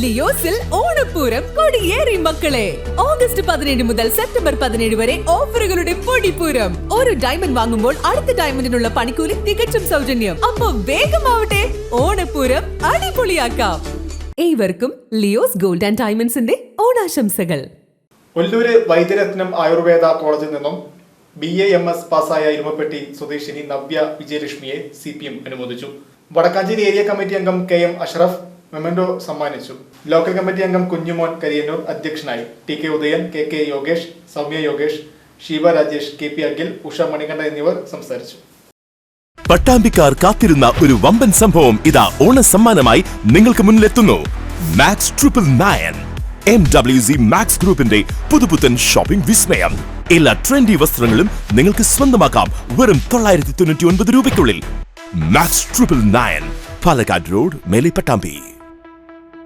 ലിയോസിൽ ഓണപ്പൂരം കൊടിയേറി മക്കളെ. ഓഗസ്റ്റ് പതിനേഴ് മുതൽ സെപ്റ്റംബർ പതിനേഴ് വരെ ഓഫറുകളുടെ പൊടിപ്പൂരം. ഒരു ഡയമണ്ട് വാങ്ങുമ്പോൾ അടുത്ത ഡയമണ്ടിനുള്ള പണിക്കൂലി തികച്ചും സൗജന്യം. അപ്പൊ വേഗമാവട്ടെ ഓണപ്പൂരം അടിപൊളിയാക്കാം. ഏവർക്കും ലിയോസ് ഗോൾഡ് ആൻഡ് ഡയമണ്ട്സിന്റെ ഓണാശംസകൾ. ഒല്ലൂര് വൈദ്യരത്നം ആയുർവേദ കോളേജിൽ നിന്നും ബി എ എം എസ് പാസ്സായ ഇരുമപ്പെട്ടി സ്വദേശിനി നവ്യ വിജയലക്ഷ്മിയെ സി പി എം അനുമോദിച്ചു. വടക്കാഞ്ചേരി ഏരിയ കമ്മിറ്റി അംഗം കെ എം അഷ്റഫ് മെമന്റോ സമ്മാനിച്ചു. ലോക്കൽ കമ്മിറ്റി അംഗം കുഞ്ഞുമോൻ കരിയന്നൂർ അധ്യക്ഷനായി. T K Udayan K K Yogesh Soumya Yogesh Sheeba Rajesh K P Akhil Usha Manikanta എന്നിവർ സംസാരിച്ചു. പട്ടാമ്പിക്കാർ കാത്തിരുന്ന ഒരു വമ്പൻ സംഭവം ഇതാ ഓണ സമ്മാനമായി നിങ്ങൾക്ക് മുന്നിലെത്തുന്നു. Max triple nine M W C Max ഗ്രൂപ്പിന്റെ പുതുപുത്തൻ ഷോപ്പിംഗ് വിസ്മയം. എല്ലാ ട്രെൻഡി വസ്ത്രങ്ങളും നിങ്ങൾക്ക് സ്വന്തമാക്കാം വെറും തൊള്ളായിരത്തി തൊണ്ണൂറ്റി ഒൻപത് രൂപയ്ക്കുള്ളിൽ. Max triple nine Palakkad road മേലെ പട്ടാമ്പി.